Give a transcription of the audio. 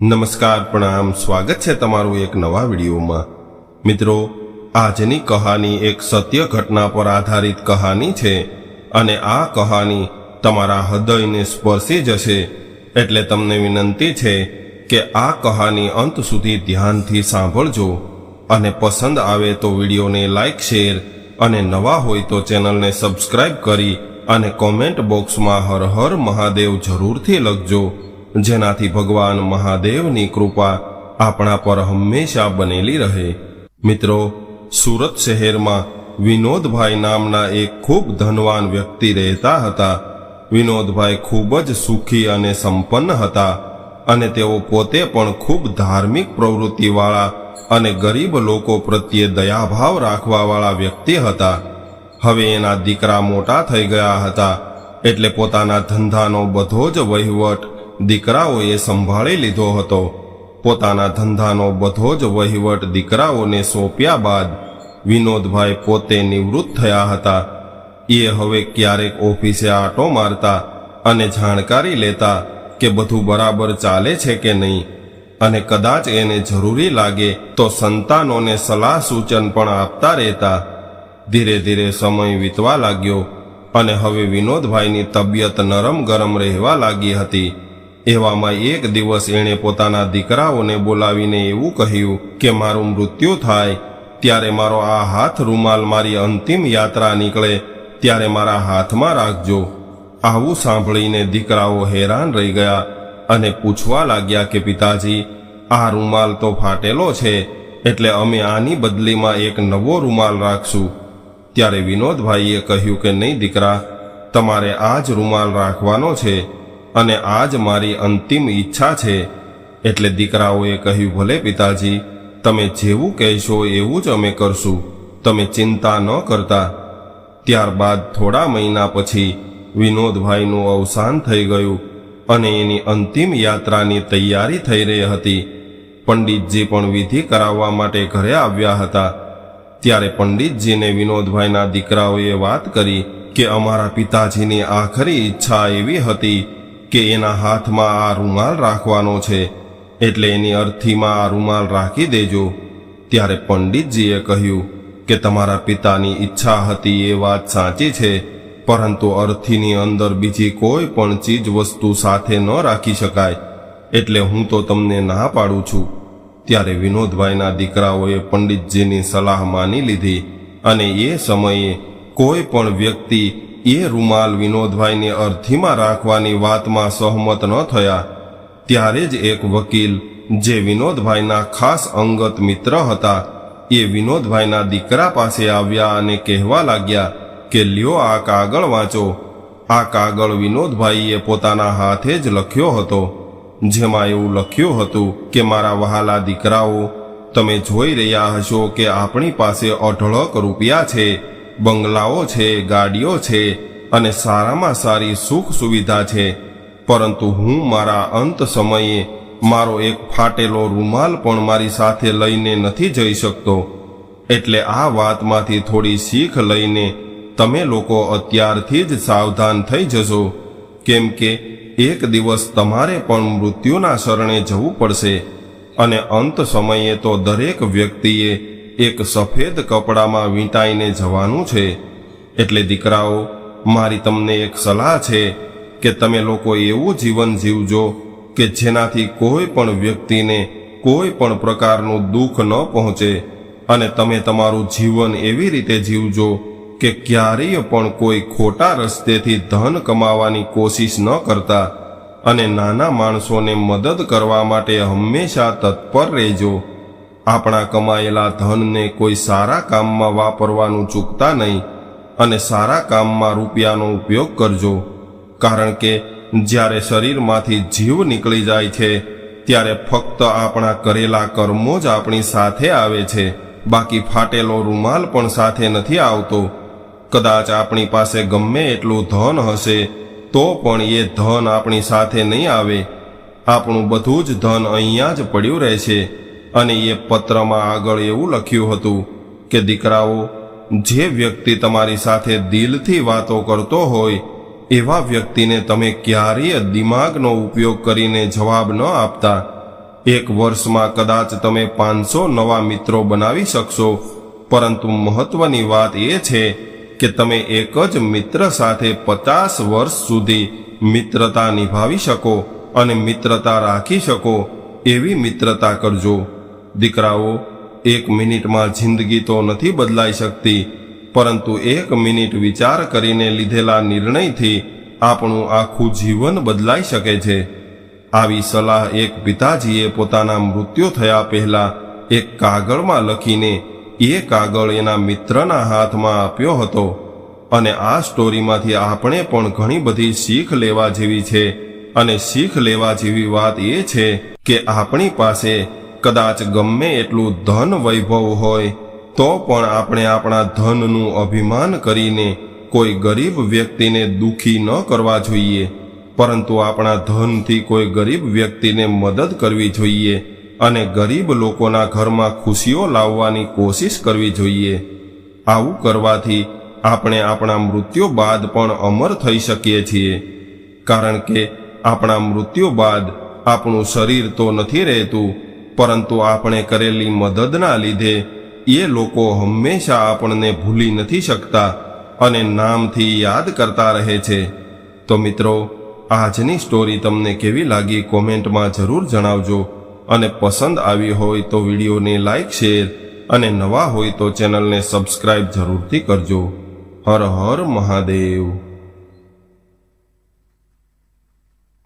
નમસ્કાર, પ્રણામ, સ્વાગત છે તમારું એક નવા વિડીયોમાં. મિત્રો, આજની કહાની એક સત્ય ઘટના પર આધારિત કહાની છે અને આ કહાની તમારા હૃદયને સ્પર્શી જશે એટલે તમને વિનંતી છે કે આ કહાની અંત સુધી ધ્યાનથી સાંભળજો અને પસંદ આવે તો વિડીયોને લાઇક શેર અને નવા હોય તો ચેનલને સબસ્ક્રાઇબ કરી અને કોમેન્ટ બોક્સમાં હર હર મહાદેવ જરૂરથી લખજો. જેનાથી ભગવાન મહાદેવની કૃપા આપણા પર હંમેશા બનેલી રહે. મિત્રો, સુરત શહેરમાં વિનોદભાઈ નામના એક ખૂબ ધનવાન વ્યક્તિ રહેતા હતા. વિનોદભાઈ ખૂબ જ સુખી અને સંપન્ન હતા અને તેઓ પોતે પણ ખૂબ ધાર્મિક પ્રવૃત્તિવાળા અને ગરીબ લોકો પ્રત્યે દયાભાવ રાખવાવાળા વ્યક્તિ હતા. હવે એના દીકરા મોટા થઈ ગયા હતા એટલે પોતાના ધંધાનો બધો જ વહીવટ દીકરાઓએ સંભાળી લીધો હતો. પોતાના ધંધાનો બધો જ વહીવટ દીકરાઓને સોંપ્યા બાદ વિનોદભાઈ પોતે નિવૃત્ત થયા હતા. એ હવે ક્યારેક ઓફિસે આટો મારતા અને જાણકારી લેતા કે બધું બરાબર ચાલે છે કે નહીં અને કદાચ એને જરૂરી લાગે તો સંતાનોને સલાહ સૂચન પણ આપતા રહેતા. ધીરે ધીરે સમય વીતવા લાગ્યો અને હવે વિનોદભાઈની તબિયત નરમ ગરમ રહેવા લાગી હતી. એવામાં એક દિવસ એણે પોતાના દીકરાઓને બોલાવીને એવું કહ્યું કે, મારું મૃત્યુ થાય, ત્યારે મારો આ હાથ રૂમાલ મારી અંતિમ યાત્રા નીકળે, ત્યારે મારા હાથમાં રાખજો. આવું સાંભળીને દીકરાઓ હેરાન રહી ગયા અને પૂછવા લાગ્યા કે, પિતાજી, આ રૂમાલ તો ફાટેલો છે, એટલે અમે આની બદલીમાં એક નવો રૂમાલ રાખશું. ત્યારે વિનોદભાઈએ કહ્યું કે, નહીં દીકરા, તમારે આ જ રૂમાલ રાખવાનો છે અને આ જ મારી અંતિમ ઈચ્છા છે. એટલે દીકરાઓએ કહ્યું, ભલે પિતાજી, તમે જેવું કહેશો એવું જ અમે કરશું. તમે ચિંતા ન કરતા. ત્યારબાદ થોડા મહિના પછી વિનોદભાઈનું અવસાન થઈ ગયું અને એની અંતિમ યાત્રાની તૈયારી થઈ રહી હતી. પંડિતજી પણ વિધિ કરાવવા માટે ઘરે આવ્યા હતા. ત્યારે પંડિતજીને વિનોદભાઈના દીકરાઓએ વાત કરી કે, અમારા પિતાજીની આખરી ઈચ્છા એવી હતી કે એના હાથમાં આ રૂમાલ રાખવાનો છે, એટલે એની અર્થીમાં આ રૂમાલ રાખી દેજો. ત્યારે પંડિતજીએ કહ્યું કે તમારા પિતાની ઈચ્છા હતી એ વાત સાચી છે, પરંતુ અર્થીની અંદર બીજી કોઈ પણ ચીજ વસ્તુ સાથે ન રાખી શકાય, એટલે હું તો તમને ના પાડું છું. ત્યારે વિનોદભાઈના દીકરાઓએ પંડિતજીની સલાહ માની લીધી અને એ સમયે કોઈ પણ વ્યક્તિ એ રૂમાલ વિનોદભાઈને અર્થીમાં રાખવાની વાતમાં સહમત ન થયા. ત્યારે જ એક વકીલ, જે વિનોદભાઈના ખાસ અંગત મિત્ર હતા, એ વિનોદભાઈના દીકરા પાસે આવ્યા અને કહેવા લાગ્યા કે, લ્યો, આ કાગળ વાંચો. આ કાગળ વિનોદભાઈએ પોતાના હાથે જ લખ્યો હતો. જેમાં એવું લખ્યું હતું કે, મારા વહાલા દીકરાઓ, તમે જોઈ રહ્યા હશો કે આપણી પાસે અઢળક રૂપિયા છે. બંગલાઓ છે, ગાડીઓ છે અને સારામાં સારી સુખ સુવિધા છે. પરંતુ હું મારા અંત સમયે મારો એક ફાટેલો રૂમાલ પણ મારી સાથે લઈને નથી જઈ શકતો. એટલે આ વાતમાંથી થોડી શીખ લઈને તમે લોકો અત્યારથી જ સાવધાન થઈ જશો કેમ કે એક દિવસ તમારે પણ મૃત્યુના શરણે જવું પડશે. અને અંત સમયે તો દરેક વ્યક્તિએ એક સફેદ કપડામાં વીંટાઈને જવાનું છે. એટલે દીકરાઓ, મારી તમને એક સલાહ છે કે તમે લોકો એવું જીવન જીવજો કે જેનાથી કોઈ પણ વ્યક્તિને કોઈ પણ પ્રકારનું દુઃખ ન પહોંચે અને તમે તમારું જીવન એવી રીતે જીવજો કે ક્યારેય પણ કોઈ ખોટા રસ્તેથી ધન કમાવાની કોશિશ ન કરતા અને નાના માણસોને મદદ કરવા માટે હંમેશા તત્પર રહેજો. આપણા કમાયેલા ધનને કોઈ સારા કામમાં વાપરવાનું ચૂકતા નહીં અને સારા કામમાં રૂપિયાનો ઉપયોગ કરજો. કારણ કે જ્યારે શરીરમાંથી જીવ નીકળી જાય છે, ત્યારે ફક્ત આપણા કરેલા કર્મો જ આપણી સાથે આવે છે. બાકી ફાટેલો રૂમાલ પણ સાથે નથી આવતો. કદાચ આપણી પાસે ગમે એટલું ધન હશે, તો પણ એ ધન આપણી સાથે નહીં આવે. આપણું બધું જ ધન અહીંયા જ પડ્યું રહેશે. અને એ પત્રમાં આગળ એવું લખ્યું હતું કે, દીકરાઓ, જે વ્યક્તિ તમારી સાથે દિલથી વાતો કરતો હોય, એવા વ્યક્તિને તમે ક્યારેય દિમાગનો ઉપયોગ કરીને જવાબ ન આપતા. એક વર્ષમાં કદાચ તમે પાંચસો નવા મિત્રો બનાવી શકશો. પરંતુ મહત્વની વાત એ છે કે, તમે એક જ મિત્ર સાથે પચાસ વર્ષ સુધી મિત્રતા નિભાવી શકો અને મિત્રતા રાખી શકો. એવી મિત્રતા કરજો. દીકરાઓ, એક મિનિટમાં જિંદગી તો નથી બદલાઈ શકતી, પરંતુ એક મિનિટ વિચાર કરીને લીધેલા નિર્ણયથી આપણું આખું જીવન બદલાઈ શકે છે. આવી સલાહ એક પિતાજીએ પોતાના મૃત્યુ થયા પહેલા એક કાગળમાં લખીને એ કાગળ એના મિત્રના હાથમાં આપ્યો હતો. અને આ સ્ટોરીમાંથી આપણે પણ ઘણી બધી શીખ લેવા જેવી છે. અને શીખ લેવા જેવી વાત એ છે કે આપણી પાસે કદાચ ગમે એટલું ધન વૈભવ હોય, તો પણ આપણે આપણા ધનનું અભિમાન કરીને કોઈ ગરીબ વ્યક્તિને દુખી ન કરવા જોઈએ. પરંતુ આપણા ધનથી કોઈ ગરીબ વ્યક્તિને મદદ કરવી જોઈએ અને ગરીબ લોકોના ઘરમાં ખુશીઓ લાવવાની કોશિશ કરવી જોઈએ. આવું કરવાથી આપણે આપણા મૃત્યુ બાદ પણ અમર થઈ શકીએ છીએ. કારણ કે આપણા મૃત્યુ બાદ આપણું શરીર તો નથી રહેતું પરંતુ આપણે કરેલી મદદના લીધે એ લોકો હંમેશા આપણને ભૂલી નથી શકતા અને નામથી યાદ કરતા રહે છે. તો મિત્રો, આજની સ્ટોરી તમને કેવી લાગી કોમેન્ટમાં જરૂર જણાવજો અને પસંદ આવી હોય તો વિડીયોને લાઇક શેર અને નવા હોય તો ચેનલને સબસ્ક્રાઇબ જરૂરથી કરજો. હર હર મહાદેવ.